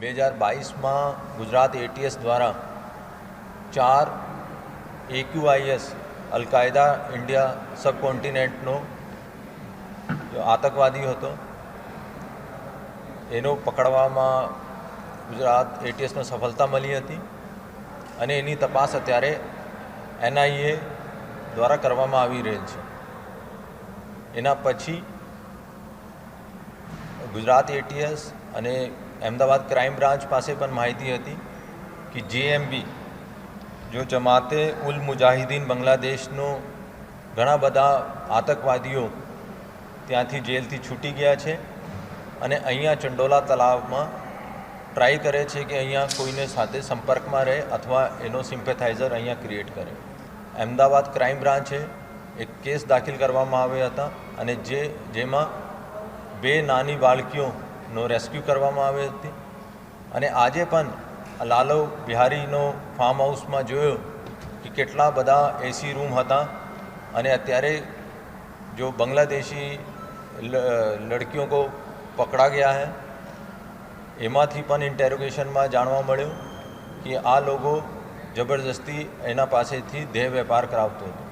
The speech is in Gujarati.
બે હજાર બાવીસમાં ગુજરાત એટીએસ દ્વારા ચાર એક્યુઆઈએસ અલકાયદા ઇન્ડિયા સબકોન્ટિનેન્ટનો આતંકવાદી હતો. એનો પકડવામાં ગુજરાત એટીએસને સફળતા મળી હતી અને એની તપાસ અત્યારે એનઆઈએ દ્વારા કરવામાં આવી રહેલ છે. એના પછી ગુજરાત એટીએસ અને અમદાવાદ ક્રાઇમ બ્રાન્ચ પાસે પણ માહિતી હતી કે જેએમબી જો જમાતે ઉલ મુજાહિદીન બાંગ્લાદેશનો ઘણા બધા આતંકવાદીઓ ત્યાંથી જેલથી છૂટી ગયા છે અને અહીંયા ચંડોલા તલાવમાં ટ્રાય કરે છે કે અહીંયા કોઈને સાથે સંપર્કમાં રહે અથવા એનો સિમ્પેથાઇઝર અહીંયા ક્રિએટ કરે. અમદાવાદ ક્રાઇમ બ્રાન્ચે એક કેસ દાખલ કરવામાં આવ્યા હતા અને જે, જેમાં બે નાની બાળકીઓનો રેસ્ક્યુ કરવામાં આવી હતી. અને આજે પણ લાલવ બિહારીનો ફાર્મ હાઉસમાં જોયો કે કેટલા બધા એસી રૂમ હતા. અને અત્યારે જો બાંગ્લાદેશી લડકીઓ કો પકડા ગયા હે, એમાંથી પણ ઇન્ટેરોગેશનમાં જાણવા મળ્યું કે આ લોકો જબરજસ્તી એના પાસેથી દેહ વેપાર કરાવતો હતો.